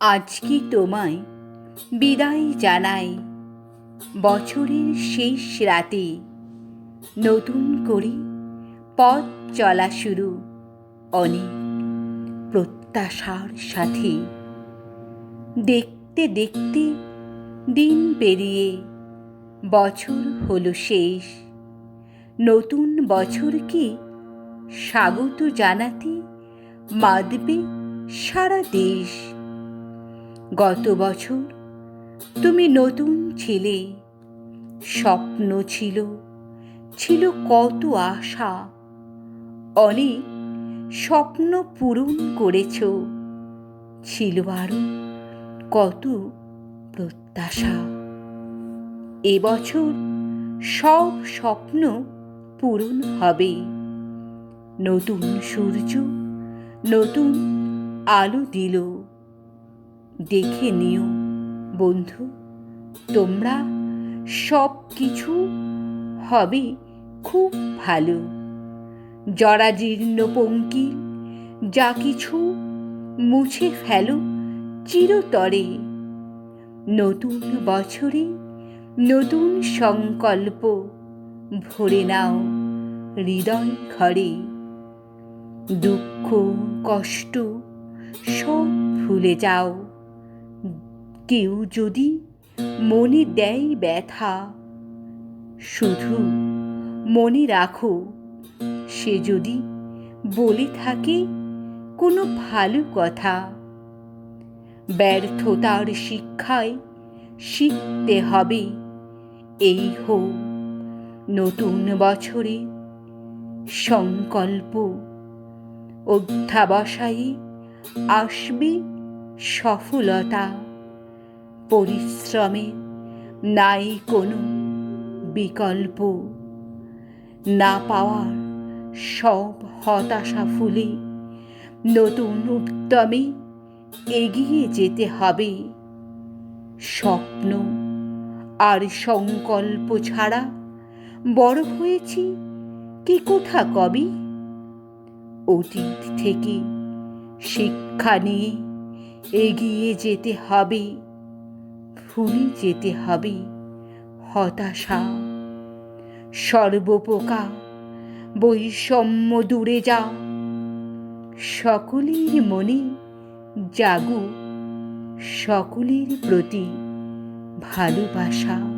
আজ কি তোমায় বিদায় জানাই। বছরের শেষ রাতে নতুন করে পথ চলা শুরু। অনেক প্রত্যাশার সাথে দেখতে দেখতে দিন পেরিয়ে বছর হলো শেষ। নতুন বছরকে স্বাগত জানাতে মাদবে সারা দেশ। গত বছর তুমি নতুন ছিলে, স্বপ্ন ছিল ছিল কত আশা। অনেক স্বপ্ন পূরণ করেছ, ছিল আরও কত প্রত্যাশা। এবছর সব স্বপ্ন পূরণ হবে। নতুন সূর্য নতুন আলো দিল। দেখে নিও। বন্ধু, তোমরা সব কিছু হবে খুব ভালো। জরাজীর্ণ পঙ্কি যা কিছু মুছে ফেলো চিরতরে। নতুন বছরে নতুন সংকল্প ভরে নাও হৃদয় ঘরে। দুঃখ, কষ্ট সব ভুলে যাও। কেউ যদি মনে দেয় ব্যথা, শুধু মনে রাখো, সে যদি বলে থাকে কোনো ভালো কথা, ব্যর্থতার শিক্ষায় শিখতে হবে। এই হোক নতুন বছরে সংকল্প, অধ্যাবসায়ী আসবে সফলতা। পরিশ্রমে নাই কোনো বিকল্প। না পাওয়ার সব হতাশা ফুলে নতুন উদ্যমে এগিয়ে যেতে হবে। স্বপ্ন আর সংকল্প ছাড়া বড় হয়েছি কি কোথা কবে? অতীত থেকে শিক্ষা নিয়ে এগিয়ে যেতে হবে। ভুলে যেতে হবে হতাশা। সর্বপোকা বৈষম্য দূরে যা। সকলের মনে জাগু। সকলের প্রতি ভালোবাসা।